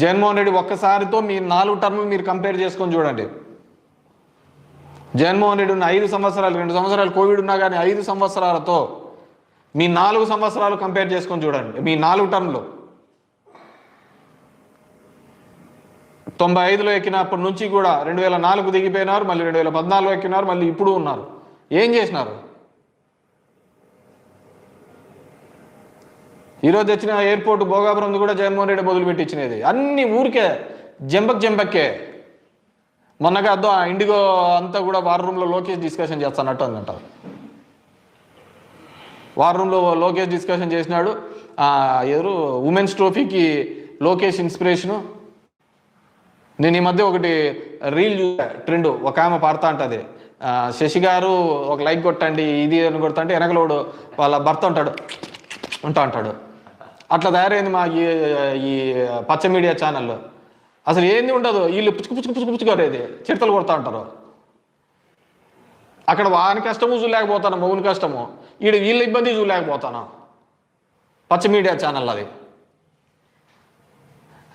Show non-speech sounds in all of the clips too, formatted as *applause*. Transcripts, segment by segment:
జగన్మోహన్ రెడ్డి ఒక్కసారితో మీ నాలుగు టర్ములు మీరు కంపేర్ చేసుకొని చూడండి. జగన్మోహన్ రెడ్డి ఉన్న ఐదు సంవత్సరాలు రెండు సంవత్సరాలు కోవిడ్ ఉన్నా కానీ ఐదు సంవత్సరాలతో మీ నాలుగు సంవత్సరాలు కంపేర్ చేసుకొని చూడండి. మీ నాలుగు టర్మ్లు. తొంభై ఐదులో ఎక్కినప్పటి నుంచి కూడా రెండు వేల నాలుగు దిగిపోయినారు మళ్ళీ రెండు వేల పద్నాలుగు ఎక్కినారు మళ్ళీ ఇప్పుడు ఉన్నారు. ఏం చేసినారు? ఈరోజు తెచ్చిన ఎయిర్పోర్ట్ భోగాపురం కూడా జగన్మోహన్ రెడ్డి మొదలు పెట్టించినది. అన్ని ఊరికే జంబక్ జంబక్కే. మొన్నగా అద్దో ఆ ఇండిగో అంతా కూడా వార్ రూమ్లో లోకేష్ డిస్కషన్ చేస్తానట్టు అని అంటారు వార్ రూమ్లో లోకేష్ డిస్కషన్ చేసినాడు. ఎదురు ఎవరు? ఉమెన్స్ ట్రోఫీకి లోకేష్ ఇన్స్పిరేషను. నేను ఈ మధ్య ఒకటి రీల్ చూసా ట్రెండ్ ఒక ఆమె పాడుతా ఉంటుంది. శశి గారు ఒక లైక్ కొట్టండి ఇది అని కొడతా అంటే వెనకలోడు వాళ్ళ భర్త ఉంటాడు ఉంటా అంటాడు అట్లా తయారైంది మా ఈ ఈ పచ్చ మీడియా ఛానల్లో అసలు ఏంది ఉండదు? వీళ్ళు పుచ్చుకు పుచ్చుకు పుచ్చుకు పుచ్చుకోరేది చిడతలు కొడతా ఉంటారు. అక్కడ వాని కష్టము చూడలేకపోతాను మగుని కష్టము. ఈడు వీళ్ళ ఇబ్బంది చూడలేకపోతాను. పచ్చ మీడియా ఛానల్ అది.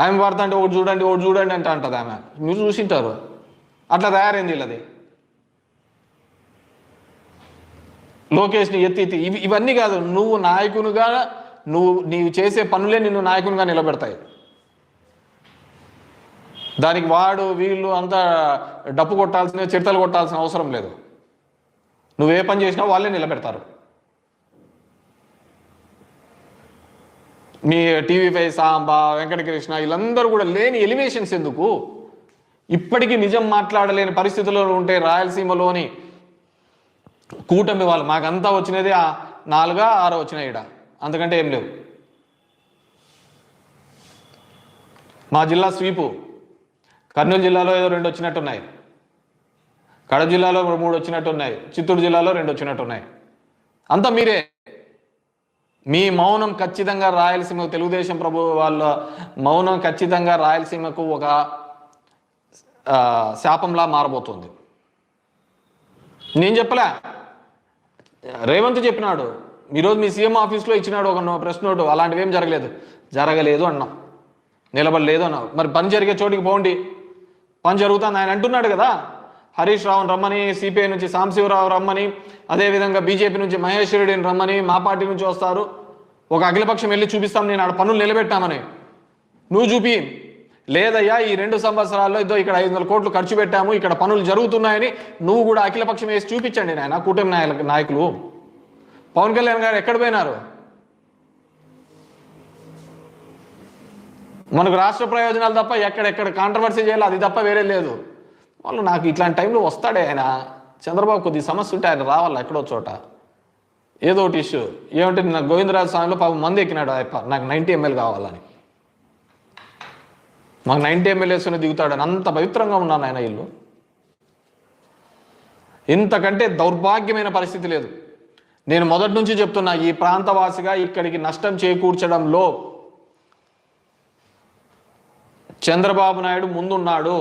ఆమె పడతా అంటే ఒకటి చూడండి ఒకటి చూడండి అంటే అంటది ఆమె. మీరు చూసింటారు. అట్లా తయారైంది వీళ్ళది. లోకేష్ని ఎత్తి ఎత్తి ఇవి ఇవన్నీ కాదు నువ్వు నాయకునిగా నువ్వు నీవు చేసే పనులే నిన్ను నాయకునిగా నిలబెడతాయి. దానికి వాడు వీళ్ళు అంతా డప్పు కొట్టాల్సిన చిడతలు కొట్టాల్సిన అవసరం లేదు. నువ్వు ఏ పని చేసినా వాళ్ళే నిలబెడతారు. మీ టీవీపై సాంబా వెంకటకృష్ణ వీళ్ళందరూ కూడా లేని ఎలివేషన్స్ ఎందుకు? ఇప్పటికీ నిజం మాట్లాడలేని పరిస్థితుల్లో ఉంటే రాయలసీమలోని కూటమి వాళ్ళు మాకంతా వచ్చినది ఆ నాలుగా ఆరో వచ్చినాయి ఇక్కడ అంతకంటే ఏం లేవు. మా జిల్లా స్వీపు కర్నూలు జిల్లాలో ఏదో రెండు వచ్చినట్టున్నాయి. కడప జిల్లాలో మూడు వచ్చినట్టున్నాయి. చిత్తూరు జిల్లాలో రెండు వచ్చినట్టున్నాయి. అంతా మీరే. మీ మౌనం ఖచ్చితంగా రాయలసీమ తెలుగుదేశం ప్రభు వాళ్ళ మౌనం ఖచ్చితంగా రాయలసీమకు ఒక శాపంలా మారబోతుంది. నేను చెప్పలే. రేవంత్ చెప్పినాడు. ఈరోజు మీ సీఎం ఆఫీస్లో ఇచ్చినాడు ఒక నో- ప్రెస్ నోటు అలాంటివి ఏం జరగలేదు. జరగలేదు అన్నాం. నిలబడలేదు అన్నావు మరి పని జరిగే చోటికి పోండి. పని జరుగుతుంది. ఆయన అంటున్నాడు కదా హరీష్ రావుని రమ్మని సిపిఐ నుంచి సాంబశివరావు రమ్మని అదేవిధంగా బీజేపీ నుంచి మహేష్ రెడ్డిని రమ్మని మా పార్టీ నుంచి వస్తారు. ఒక అఖిలపక్షం వెళ్ళి చూపిస్తాం నేను ఆడ పనులు నిలబెట్టామని. నువ్వు చూపి. లేదయ్యా ఈ రెండు సంవత్సరాల్లో ఇదో ఇక్కడ ఐదు వందల కోట్లు ఖర్చు పెట్టాము ఇక్కడ పనులు జరుగుతున్నాయని నువ్వు కూడా అఖిలపక్షం వేసి చూపించండి నాయన కూటమి నాయకులు నాయకులు. పవన్ కళ్యాణ్ గారు ఎక్కడ పోయినారు? మనకు రాష్ట్ర ప్రయోజనాలు తప్ప ఎక్కడెక్కడ కాంట్రవర్సీ చేయాలి అది తప్ప వేరే లేదు. వాళ్ళు నాకు ఇట్లాంటి టైంలో వస్తాడే ఆయన. చంద్రబాబు కొద్ది సమస్య ఉంటే ఆయన రావాలి ఎక్కడో చోట? ఏదో ఒకటి ఇష్యూ ఏమంటే నాకు గోవిందరాజు స్వామిలో పాపం మంది ఎక్కినాడు ఆయప్ప. నాకు నైంటీ ఎంఎల్ కావాలని. మాకు నైంటీ ఎంఎల్ వేసుకుని దిగుతాడని అంత పవిత్రంగా ఉన్నాను ఆయన ఇల్లు. ఇంతకంటే దౌర్భాగ్యమైన పరిస్థితి లేదు. నేను మొదటి నుంచి చెప్తున్నా ఈ ప్రాంతవాసిగా ఇక్కడికి నష్టం చేకూర్చడంలో చంద్రబాబు నాయుడు ముందున్నాడు.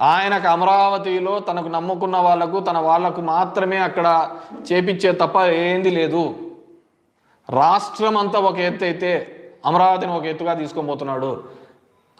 ఆయనకు అమరావతిలో తనకు నమ్ముకున్న వాళ్ళకు తన వాళ్ళకు మాత్రమే అక్కడ చేపించే తప్ప ఏంది లేదు. రాష్ట్రం అంతా ఒక ఎత్తు అయితే అమరావతిని ఒక ఎత్తుగా తీసుకొని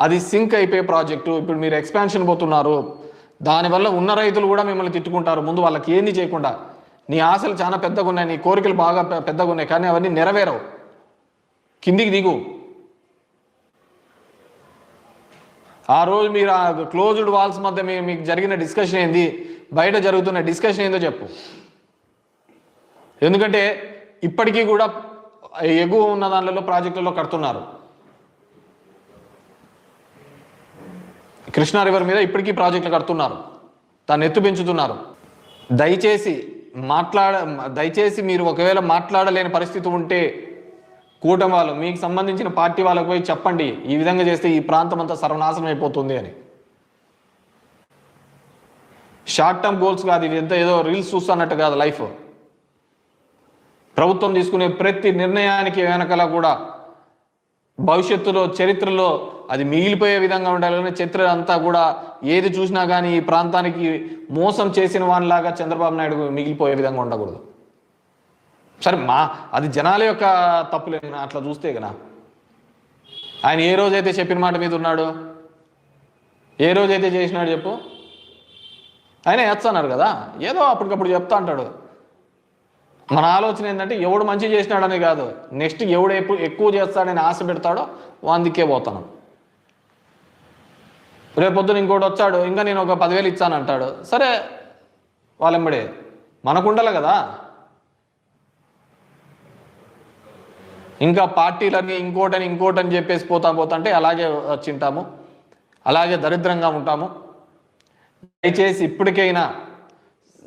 అది సింక్ అయిపోయే ప్రాజెక్టు. ఇప్పుడు మీరు ఎక్స్పాన్షన్ పోతున్నారు. దానివల్ల ఉన్న రైతులు కూడా మిమ్మల్ని తిట్టుకుంటారు. ముందు వాళ్ళకి ఏంది చేయకుండా. నీ ఆశలు చాలా పెద్దగా ఉన్నాయి నీ కోరికలు బాగా పెద్దగా ఉన్నాయి కానీ అవన్నీ నెరవేరవు. కిందికి దిగు. ఆ రోజు మీరు ఆ క్లోజ్డ్ వాల్స్ మధ్య మీకు జరిగిన డిస్కషన్ ఏంది? బయట జరుగుతున్న డిస్కషన్ ఏందో చెప్పు. ఎందుకంటే ఇప్పటికీ కూడా ఎగువ ఉన్న దానిలో ప్రాజెక్టులలో కడుతున్నారు. కృష్ణా రివర్ మీద ఇప్పటికీ ప్రాజెక్టులు కడుతున్నారు. దాన్ని ఎత్తు పెంచుతున్నారు దయచేసి మాట్లాడ దయచేసి మీరు ఒకవేళ మాట్లాడలేని పరిస్థితి ఉంటే కూటమి వాళ్ళు మీకు సంబంధించిన పార్టీ వాళ్ళకు పోయి చెప్పండి. ఈ విధంగా చేస్తే ఈ ప్రాంతం అంతా సర్వనాశనం అయిపోతుంది అని. షార్ట్ టర్మ్ గోల్స్ కాదు ఇది ఎంత ఏదో రీల్స్ చూస్తున్నట్టు కాదు లైఫ్ ప్రభుత్వం తీసుకునే ప్రతి నిర్ణయానికి వెనకాల కూడా భవిష్యత్తులో చరిత్రలో అది మిగిలిపోయే విధంగా ఉండాలని చరిత్ర అంతా కూడా ఏది చూసినా కానీ ఈ ప్రాంతానికి మోసం చేసిన వానిలాగా చంద్రబాబు నాయుడు మిగిలిపోయే విధంగా ఉండకూడదు. సరే మా అది జనాల యొక్క తప్పులే అట్లా చూస్తే కదా. ఆయన ఏ రోజైతే చెప్పిన మాట మీద ఉన్నాడు? ఏ రోజైతే చేసినాడు చెప్పు. ఆయన ఎచ్చన్నారు కదా. ఏదో అప్పటికప్పుడు చెప్తా అంటాడు. మన ఆలోచన ఏంటంటే ఎవడు మంచి చేసినాడని కాదు. నెక్స్ట్ ఎవడు ఎప్పుడు ఎక్కువ చేస్తాడని ఆశ పెడతాడో అందుకే పోతాను. రేపొద్దున ఇంకోటి వచ్చాడు ఇంకా నేను ఒక పదివేలు ఇచ్చాను అంటాడు. సరే వాళ్ళెంబడే మనకుండాలి కదా. ఇంకా పార్టీలని ఇంకోటని ఇంకోటని చెప్పేసి పోతా పోతా అంటే అలాగే వచ్చింటాము. అలాగే దరిద్రంగా ఉంటాము. దయచేసి ఇప్పటికైనా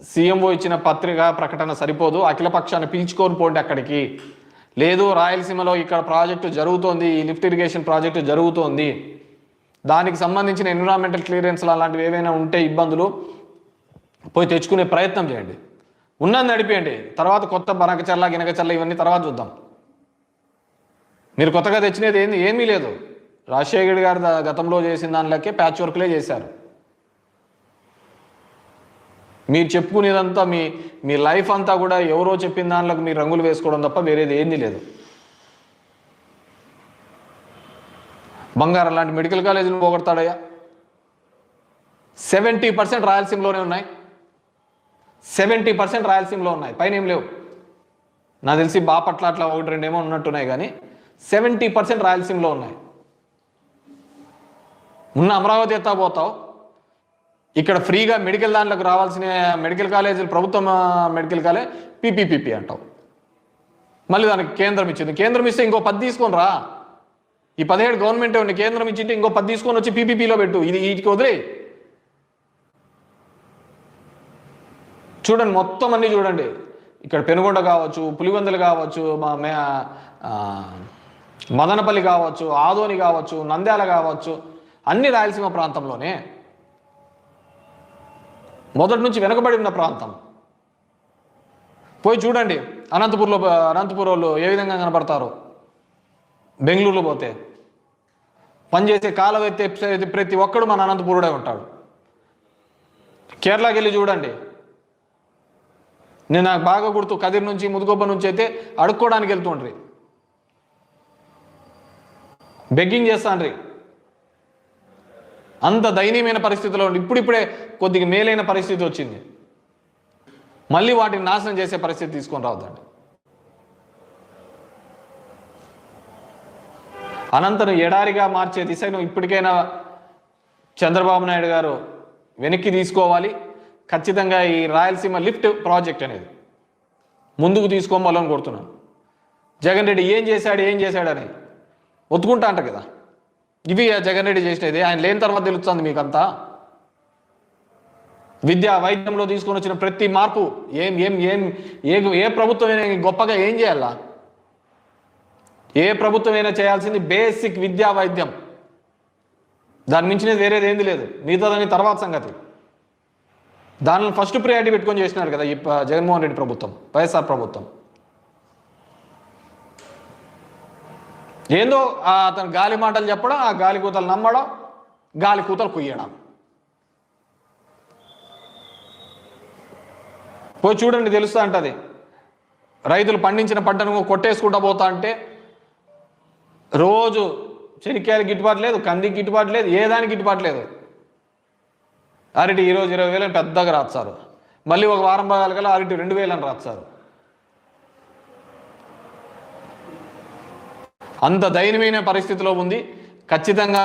సీఎంఓ ఇచ్చిన పత్రిక ప్రకటన సరిపోదు అఖిలపక్షాన్ని పిలుచుకొని పోండి అక్కడికి. లేదు రాయలసీమలో ఇక్కడ ప్రాజెక్టు జరుగుతోంది ఈ లిఫ్ట్ ఇరిగేషన్ ప్రాజెక్టు జరుగుతోంది. దానికి సంబంధించిన ఎన్విరాన్మెంటల్ క్లియరెన్స్లు అలాంటివి ఏవైనా ఉంటే ఇబ్బందులు పోయి తెచ్చుకునే ప్రయత్నం చేయండి. ఉన్నది నడిపేయండి. తర్వాత కొత్త బనకచర్ల గినకచర్ల ఇవన్నీ తర్వాత చూద్దాం. మీరు కొత్తగా తెచ్చినది ఏంది? ఏమీ లేదు. రాజశేఖర్ గారు గతంలో చేసిన దానిలోకే ప్యాచ్ వర్క్లే చేశారు. మీరు చెప్పుకునేదంతా మీ మీ లైఫ్ అంతా కూడా ఎవరో చెప్పిన దానిలోకి మీరు రంగులు వేసుకోవడం తప్ప వేరేది ఏంది లేదు. బంగారం లాంటి మెడికల్ కాలేజీలు పోగొడతాడయ్యా. సెవెంటీ పర్సెంట్ రాయలసీమలోనే ఉన్నాయి. సెవెంటీ పర్సెంట్ రాయలసీమలో ఉన్నాయి. పైన ఏం లేవు. నాకు తెలిసి బాపట్ల అట్లా ఒకటి రెండేమో ఉన్నట్టున్నాయి కానీ సెవెంటీ పర్సెంట్ రాయలసీమలో ఉన్నాయి. ఉన్న అమరావతి ఎత్తా పోతావు. ఇక్కడ ఫ్రీగా మెడికల్ దాంట్లోకి రావాల్సిన మెడికల్ కాలేజీలు ప్రభుత్వం మెడికల్ కాలేజ్ పీపీపీపీ అంటావు మళ్ళీ దానికి కేంద్రం ఇచ్చింది. కేంద్రం ఇస్తే ఇంకో పది తీసుకొని రా. ఈ పదిహేడు గవర్నమెంట్ ఉంది కేంద్రం ఇచ్చింటే ఇంకో పది తీసుకొని వచ్చి పీపీపీలో పెట్టు. ఇది వీటికి వదిలే. చూడండి మొత్తం అన్నీ చూడండి. ఇక్కడ పెనుగొండ కావచ్చు పులివెందులు కావచ్చు మా మే మదనపల్లి కావచ్చు ఆదోని కావచ్చు నంద్యాల కావచ్చు అన్ని రాయలసీమ ప్రాంతంలోనే. మొదటి నుంచి వెనుకబడి ఉన్న ప్రాంతం. పోయి చూడండి అనంతపూర్లో అనంతపూర్ వాళ్ళు ఏ విధంగా కనపడతారు? బెంగళూరులో పోతే. పనిచేసే కాలం ఎత్తే ప్రతి ఒక్కడు మన అనంతపూరుడే ఉంటాడు. కేరళకి వెళ్ళి చూడండి. నేను నాకు బాగా గుర్తు కదిరి నుంచి ముదుగొబ్బ నుంచి అయితే అడుక్కోవడానికి వెళ్తుండ్రి. బెగ్గింగ్ చేస్తాండ్రి. అంత దయనీయమైన పరిస్థితిలో ఉండి ఇప్పుడిప్పుడే కొద్దిగా మేలైన పరిస్థితి వచ్చింది. మళ్ళీ వాటిని నాశనం చేసే పరిస్థితి తీసుకొని రావద్దండి. అనంతరం ఎడారిగా మార్చే దిశను ఇప్పటికైనా చంద్రబాబు నాయుడు గారు వెనక్కి తీసుకోవాలి. ఖచ్చితంగా ఈ రాయలసీమ లిఫ్ట్ ప్రాజెక్ట్ అనేది ముందుకు తీసుకోవాలని కోరుతున్నాను జగన్ రెడ్డి ఏం చేశాడు ఏం చేశాడని ఒత్తుకుంటా అంట కదా. ఇవి జగన్ రెడ్డి చేసినది. ఆయన లేని తర్వాత తెలుస్తుంది మీకంతా. విద్య వైద్యంలో తీసుకొని వచ్చిన ప్రతి మార్పు ఏం ఏం ఏం ఏ ఏ ప్రభుత్వమైనా గొప్పగా ఏం చేయాలా? ఏ ప్రభుత్వమైనా చేయాల్సింది బేసిక్ విద్యా వైద్యం. దాని మించినది వేరేది ఏంది లేదు. మిగతాదని తర్వాత సంగతి. దానిని ఫస్ట్ ప్రియారిటీ పెట్టుకొని చేసినారు కదా ఈ జగన్మోహన్ రెడ్డి ప్రభుత్వం వైఎస్ఆర్ ప్రభుత్వం. ఏందో అతను గాలి మాటలు చెప్పడం ఆ గాలి కూతలు నమ్మడం గాలి కూతలు కుయ్యడం. పోయి చూడండి తెలుస్తా అంటది. రైతులు పండించిన పంటను కొట్టేసుకుంటా పోతా అంటే రోజు చెనిక్కాయలు గిట్టుబాటు లేదు కందికి గిట్టుబాటు లేదు ఏ దానికి గిట్టుబాటు లేదు. అరటి ఈరోజు ఇరవై వేలు పెద్దగా రాస్తారు మళ్ళీ ఒక వారం భాగాల కల్లా అరటి రెండు వేలు అని రాస్తారు అంత దయనీయమైన పరిస్థితిలో ఉంది. ఖచ్చితంగా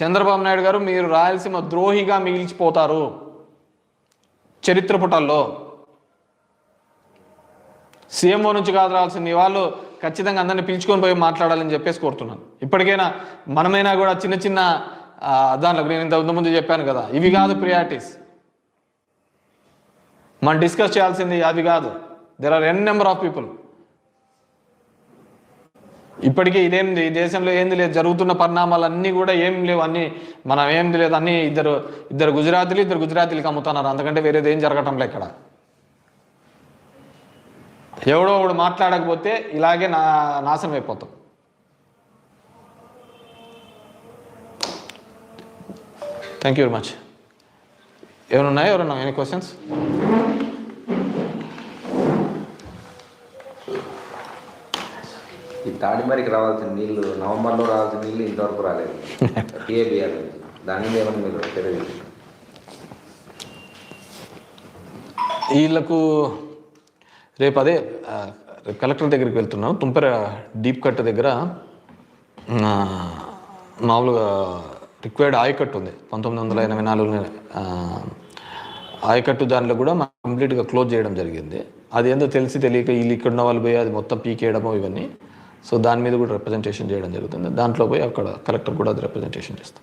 చంద్రబాబు నాయుడు గారు మీరు రాయలసీమ ద్రోహిగా మిగిలిచిపోతారు. చరిత్ర పుటల్లో. సీఎంఓ నుంచి కాదు రావాల్సింది మీ వాళ్ళు ఖచ్చితంగా అందరిని పిలుచుకొని పోయి మాట్లాడాలని చెప్పేసి కోరుతున్నాను. ఇప్పటికైనా మనమైనా కూడా చిన్న చిన్న దాంట్లో నేను ఇంత ముందు చెప్పాను కదా ఇవి కాదు ప్రియారిటీస్ మనం డిస్కస్ చేయాల్సింది అది కాదు. There are N number of people ఇప్పటికీ ఇదేం ఈ దేశంలో ఏంది లేదు జరుగుతున్న పరిణామాలు అన్నీ కూడా ఏం లేవు అన్ని మనం ఏంది లేదు అన్ని ఇద్దరు ఇద్దరు గుజరాతీలు ఇద్దరు గుజరాతీలకు అమ్ముతున్నారు అంతకంటే వేరేది ఏం జరగటం లే ఇక్కడ. ఎవడో ఒకడు మాట్లాడకపోతే ఇలాగే నా నాశనం అయిపోతాం. థ్యాంక్ యూ వెరీ మచ్ ఏమైనా ఎవరున్నా ఎవరన్నా ఎనీ క్వశ్చన్స్ తాడిమరికి రావాల్సిన నీళ్ళు నవంబర్లో రావాల్సిన నీళ్ళు ఇంతవరకు రాలేదు. *laughs* నుంచి దాని మీద ఏమన్నా మీరు తెలియదు. వీళ్ళకు రేపు అదే కలెక్టర్ దగ్గరికి వెళ్తున్నాం. తుంపెర డీప్ కట్ దగ్గర మామూలుగా రిక్వైర్డ్ ఆయకట్టు ఉంది. పంతొమ్మిది వందల ఎనభై నాలుగు ఆయకట్టు దాంట్లో కూడా కంప్లీట్గా క్లోజ్ చేయడం జరిగింది. అది ఏందో తెలిసి తెలియక వీళ్ళు ఇక్కడ ఉన్న వాళ్ళు పోయి అది మొత్తం పీకేయడము ఇవన్నీ. సో దాని మీద కూడా రిప్రజెంటేషన్ చేయడం జరుగుతుంది. దాంట్లో పోయి అక్కడ కలెక్టర్ కూడా అది రిప్రజెంటేషన్ చేస్తాం